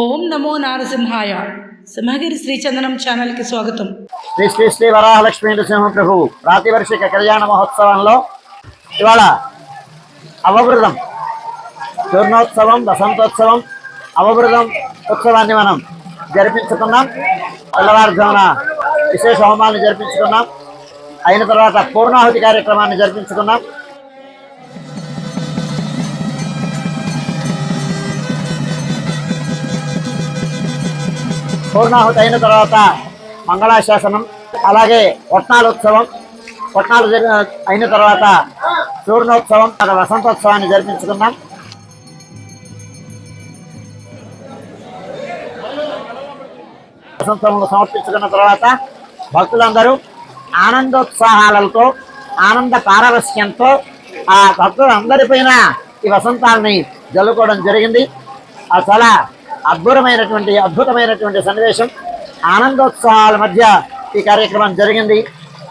ఓం నమో నారసింహాయ. సింహగిరి శ్రీచందనం ఛానల్కి స్వాగతం. శ్రీ శ్రీ శ్రీ వరాహలక్ష్మీ నృసింహ ప్రభు ప్రాతివర్షిక కళ్యాణ మహోత్సవంలో ఇవాళ అవబృతం పూర్ణోత్సవం వసంతోత్సవం అవబృతం ఉత్సవాన్ని మనం జరిపించుకున్నాం. తెల్లవారుజామున విశేష హోమాన్ని జరిపించుకున్నాం. అయిన తర్వాత పూర్ణాహుతి కార్యక్రమాన్ని జరిపించుకున్నాం. పూర్ణాహుతి అయిన తర్వాత మంగళాశాసనం అలాగే ఉత్సవం పట్నాలు జరిగిన అయిన తర్వాత చూర్ణోత్సవం తన వసంతోత్సవాన్ని జరిపించుకున్నాం. వసంతములు సమర్పించుకున్న తర్వాత భక్తులందరూ ఆనందోత్సాహాలతో ఆనంద పారవస్యంతో ఆ భక్తులందరిపైన ఈ వసంతాలని జల్లుకోవడం జరిగింది. అది చాలా అద్భుతమైనటువంటి అద్భుతమైనటువంటి సన్నివేశం. ఆనందోత్సవాల మధ్య ఈ కార్యక్రమం జరిగింది.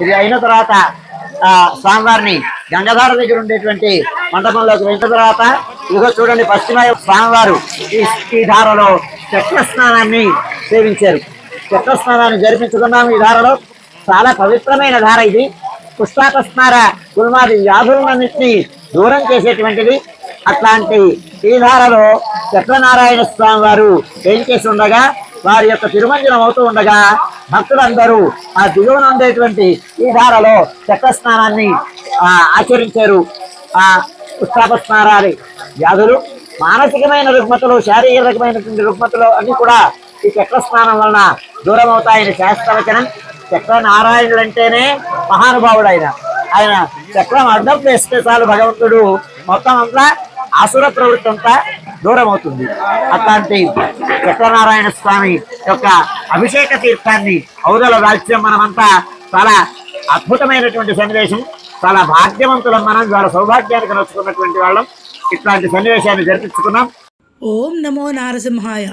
ఇది అయిన తర్వాత ఆ, స్వామివారిని గంగాధార దగ్గర ఉండేటువంటి మండపంలోకి వెళ్ళిన తర్వాత ఇదిగో చూడండి పశ్చిమ స్వామివారు ఈ ఈ ధారలో చక్ర స్నానాన్ని సేవించారు. చక్ర స్నానాన్ని జరిపించుకున్నాము ఈ ధారలో. చాలా పవిత్రమైన ధార ఇది. పుష్పాకస్మార గుల్మాది వ్యాధులన్నింటినీ దూరం చేసేటువంటిది. అట్లాంటి ఈ ధారలో చక్రనారాయణ స్వామి వారు ఏం ఉండగా వారి యొక్క తిరుమంజనం అవుతూ ఉండగా భక్తులందరూ ఆ దిగువన ఉండేటువంటి ఈ ధారలో చక్ర స్నానాన్ని ఆచరించారు. ఆ పుష్పాప స్నానాలు వ్యాధులు మానసికమైన రుగ్మతలు శారీరకమైనటువంటి రుగ్మతలు అన్ని కూడా ఈ చక్ర స్నానం వలన దూరం అవుతాయని శాస్త్రవచనం. చక్రనారాయణుడు అంటేనే మహానుభావుడు ఆయన. ఆయన చక్రం అర్థం వేస్తే చాలు భగవంతుడు. మొత్తం అంతా ఆసుర ప్రవృత్తి అంతా దూరం అవుతుంది. అట్లాంటి సత్యనారాయణ స్వామి యొక్క అభిషేక తీర్థాన్ని ఔదల రాజ్యం మనమంతా చాలా అద్భుతమైనటువంటి సన్నివేశం చాలా భాగ్యవంతులం మనం చాలా సౌభాగ్యానికి నచ్చుకున్నటువంటి వాళ్ళం. ఇట్లాంటి సన్నివేశాన్ని జరిపించుకున్నాం. ఓం నమో నారసింహాయ.